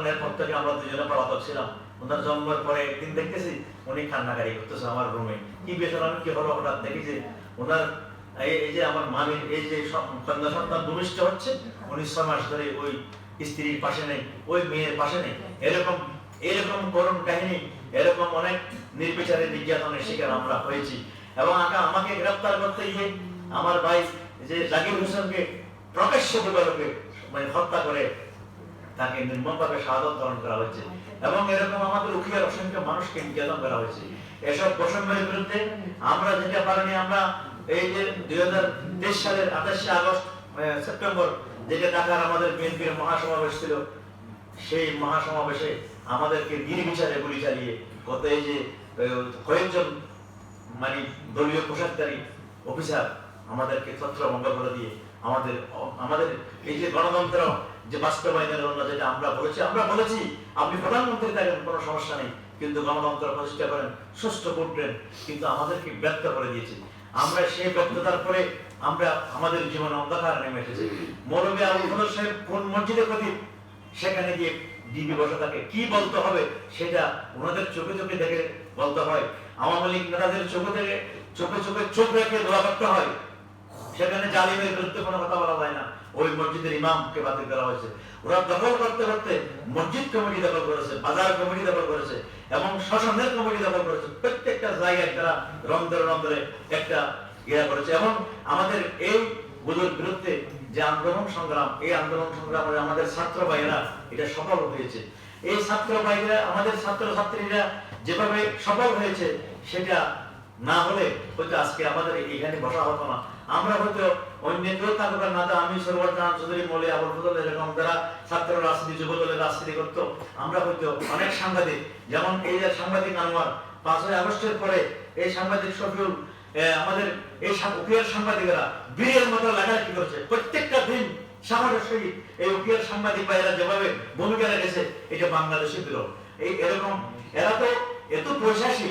তখন এরপর থেকে আমরা দুজনে পলাতক ছিলাম, ওনার জন্মের পরে একদিন দেখতেছি উনি কান্নাকারি করতেছে আমার রুমে কি বেতন আমি কি হলো? হঠাৎ দেখি যে ওনার এই যে আমার মামির এই যে কন্যা সন্তান ভূমিষ্ঠ হচ্ছে, উনি ছয় মাস ধরে ওই স্ত্রীর পাশে নেই, ওই মেয়ের পাশে নেই। এরকম এরকম করুণ কাহিনী, এরকম অনেক নির্বিচারে নির্যাতনের শিকার আমরা হয়েছি। এবং আকা- আমাকে গ্রেফতার করতে গিয়ে আমার ভাই যে জাকির হোসেনকে প্রকাশ্য মানে হত্যা করে তাকে নির্মমভাবে শাহাদত বরণ করা হয়েছে। এবং এরকম আমাদের উখিয়ার অসংখ্য মানুষকে নির্যাতন করা হয়েছে। এসব বৈষম্যের বিরুদ্ধে আমরা যেটা পারিনি, আমরা এই যে দুই হাজার তেইশ সালের আঠাশে আগস্ট সেপ্টেম্বর, যেটা ঢাকার আমাদের বিএনপির মহাসমাবেশ ছিল, সেই মহাসমাবেশে আমাদেরকে নির্বিচারে গুলি চালিয়ে কত এই যে কয়েকজন মানে দলীয় পোশাকধারী অফিসার আমাদেরকে ছত্রভঙ্গ করে দিয়ে আমাদের আমাদের এই যে গণতন্ত্র যে বাস্তবায়নের জন্য যেটা আমরা বলেছি আমরা বলেছি, আপনি প্রধানমন্ত্রী থাকেন, কোনো সমস্যা নেই। কিন্তু গণতন্ত্র প্রতিষ্ঠা করেন সুষ্ঠু করবেন কিন্তু আমাদেরকে ব্যর্থ করে দিয়েছে আমরা সেই ব্যর্থতার পরে আমরা আমাদের জীবনে অন্ধকার নেমে এসেছে। মৌলবী আবু ফজল সাহেব কোন মসজিদে প্রদীপ? সেখানে গিয়ে ডিবি বসে থাকে। কি বলতে হবে সেটা ওনাদের চোখে চোখে দেখে বলতে হয়। আওয়ামী লীগ নেতাদের চোখে থেকে চোখে চোখে চোখ রেখে দোয়া করতে হয়। সেখানে জালিমের বিরুদ্ধে কোনো কথা বলা যায় না। মসজিদের ইমামকে বাতিল করা হয়েছে। ওরা দখল করতে করতে মসজিদ কমিটি দখল করেছে, বাজার কমিটি দখল করেছে এবং শ্মশানের কমিটি দখল করেছে। প্রত্যেকটা জায়গায় তারা রন্ধরে রন্ধরে একটা ইয়া করেছে। এবং আমাদের এই গুলোর বিরুদ্ধে যে আন্দোলন সংগ্রাম, এই আন্দোলন সংগ্রামে আমাদের ছাত্র ভাইয়েরা এটা সফল হয়েছে। এই ছাত্র ভাইরা আমাদের ছাত্র ছাত্রীরা যেভাবে সফল হয়েছে, সেটা না হলে হয়তো আজকে আমাদের এখানে বসা হতো না। আমরা হয়তো অন্য কেউ থাকবে না তো আমি সরোয়ার চৌধুরী, মলে, আবুল ফজল এরকম যারা ছাত্র রাজনীতি, যুব দলের রাজনীতি করতো, আমরা হয়তো অনেক সাংবাদিক, যেমন এই যে সাংবাদিক আনোয়ার, পাঁচই আগস্টের পরে এই সাংবাদিক শফিউল আমাদের এই উকিয়ার সাংবাদিকরা বীরের মতো লেখালেখি করছে। প্রত্যেকটা দিন সাহসের সহিত এই উকিয়ার সাংবাদিক ভাইয়েরা যেভাবে ভূমিকা রেখেছে, এটা বাংলাদেশে বিরল। এই এরকম, এরা তো এত প্রশাসী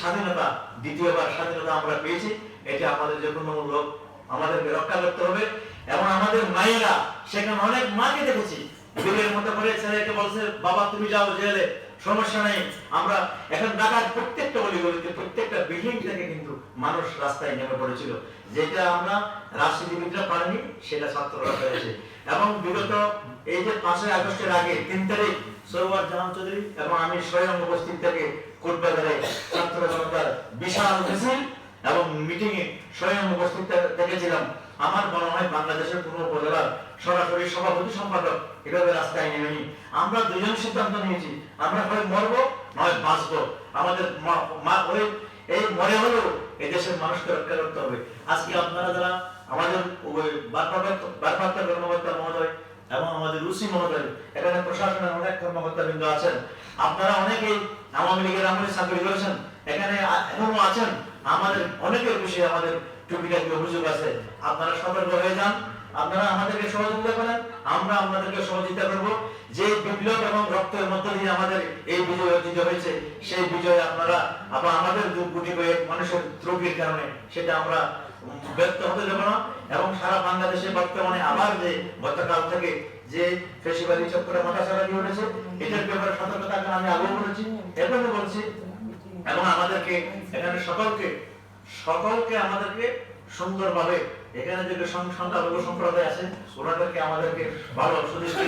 স্বাধীনতা, দ্বিতীয়বার স্বাধীনতা আমরা পেয়েছি, এটা আমাদের যে আমাদেরকে রক্ষা করতে হবে এবং আমাদের মায়েরা সেখানে অনেক মাকে দেখেছি। বীরের মতো করে ছেলেকে বলছে, বাবা, তুমি যাও জেলে। সমস্যা নেই, আমরা এখন ঢাকার প্রত্যেকটা অলিগলিতে প্রত্যেকটা বিল্ডিং থেকে কিন্তু মানুষ রাস্তায় নেমে পড়েছিল। যেটা আমরা রাজনীতিবিদরা পারেনি, সেটা ছাত্ররা পেরেছে। এবং বিগত এই যে পাঁচই আগস্টের আগে তিন তারিখ সরোয়ার জাহান চৌধুরী এবং আমি স্বয়ং উপস্থিত থেকে কোটবাজারে ছাত্র জনতার বিশাল মিছিল এবং মিটিং এ স্বয়ং উপস্থিত দেখেছিলাম। আমার মনে হয় বাংলাদেশের কোন উপজেলার সরাসরি সভাপতি সম্পাদক। এভাবে রাস্তায় নেমেনি আমরা দুজন সিদ্ধান্ত নিয়েছি। আমরা হয় মরবো, নয় বাঁচবো। আমাদের মা- এই মরে হলেও এই দেশের মানুষকে রক্ষা করতে হবে। আজকে আপনারা যারা আমাদের ভারপ্রাপ্ত কর্মকর্তা মহোদয় এবং আমাদের রুচি মহোদয়, এখানে প্রশাসনের অনেক কর্মকর্তা বৃন্দ আছেন। আপনারা অনেকেই আওয়ামী লীগের আমলে চাকরি করেছেন। এখানে এখনও আছেন। আমাদের, অনেকের বিষয়ে আমাদের টুকিটাকি অভিযোগ আছে। আপনারা সতর্ক হয়ে যান, আপনারা আমাদেরকে সহযোগিতা করেন, আমরা আপনাদেরকে সহযোগিতা করব। যে বিপ্লব এবং রক্তের মধ্য দিয়ে আমাদের এই বিজয় অর্জিত হয়েছে, সেই বিজয় আপনারা আবার আমাদের কয়েক মানুষের কারণে সেটা আমরা ব্যর্থ হতে দেব না। এবং সারা বাংলাদেশে বর্তমানে আবার যে গতকাল থেকে যে ফেসিবাদী মাথা ছাড়া দিয়ে উঠেছে, এটার ব্যাপারে সতর্কতা আমি আগেও বলেছি এখনও বলছি এবং আমাদেরকে এখানে সকলকে সকলকে আমাদেরকে সুন্দরভাবে এখানে যে সং- সংখ্যালঘু সম্প্রদায় আছে, ওনাদেরকে আমাদেরকে ভালো সুদৃষ্টি